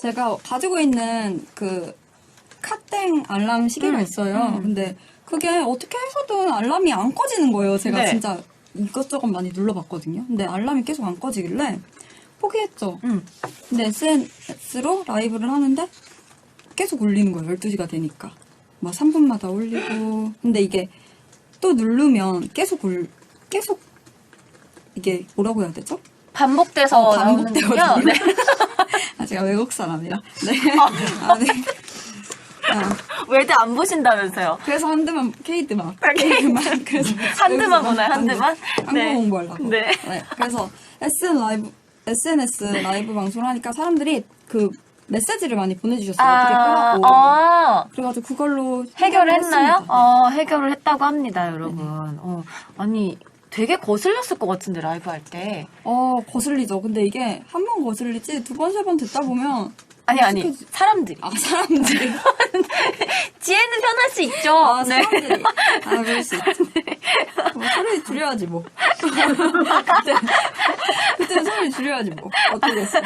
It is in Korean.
제가 가지고 있는 그 카땡 알람 시계가 음, 있어요. 음. 근데 그게 어떻게 해서든 알람이 안 꺼지는 거예요. 제가 네. 진짜 이것저것 많이 눌러봤거든요. 근데 알람이 계속 안 꺼지길래 포기했죠. 음. 근데 SNS로 라이브를 하는데 계속 울리는 거예요. 12시가 되니까. 막 3분마다 울리고. 근데 이게 또 누르면 계속 울, 계속 이게 뭐라고 해야 되죠? 반복돼서 어. 반복되거든요. 네. 아, 제가 외국 사람이라. 네. 아, 네. 아, 외대 안 보신다면서요? 그래서 한드만, 케이드만. 케이드만. 그래서 한드만 보나요, 한드만? 한국어 네. 공부하려고. 네. 그래서 SN 라이브, SNS 라이브 방송을 하니까 사람들이 그 메시지를 많이 보내주셨어요. 어떻게 아, 끄라고. 아, 그래가지고 그걸로 해결을 했나요? 했습니다. 어, 해결을 했다고 합니다, 여러분. 어, 아니, 되게 거슬렸을 것 같은데, 라이브 할 때. 어, 거슬리죠. 근데 이게 한 번 거슬리지 두 번, 세 번 듣다 보면 아니, 아니, 익숙해지- 사람들이. 아, 사람들이. 지혜는 편할 수 있죠. 아, 네. 사람들이. 아, 그럴 수 있죠. 뭐, 소리 줄여야지, 뭐. 그때, 그때 소리 줄여야지, 뭐. 어떻겠어.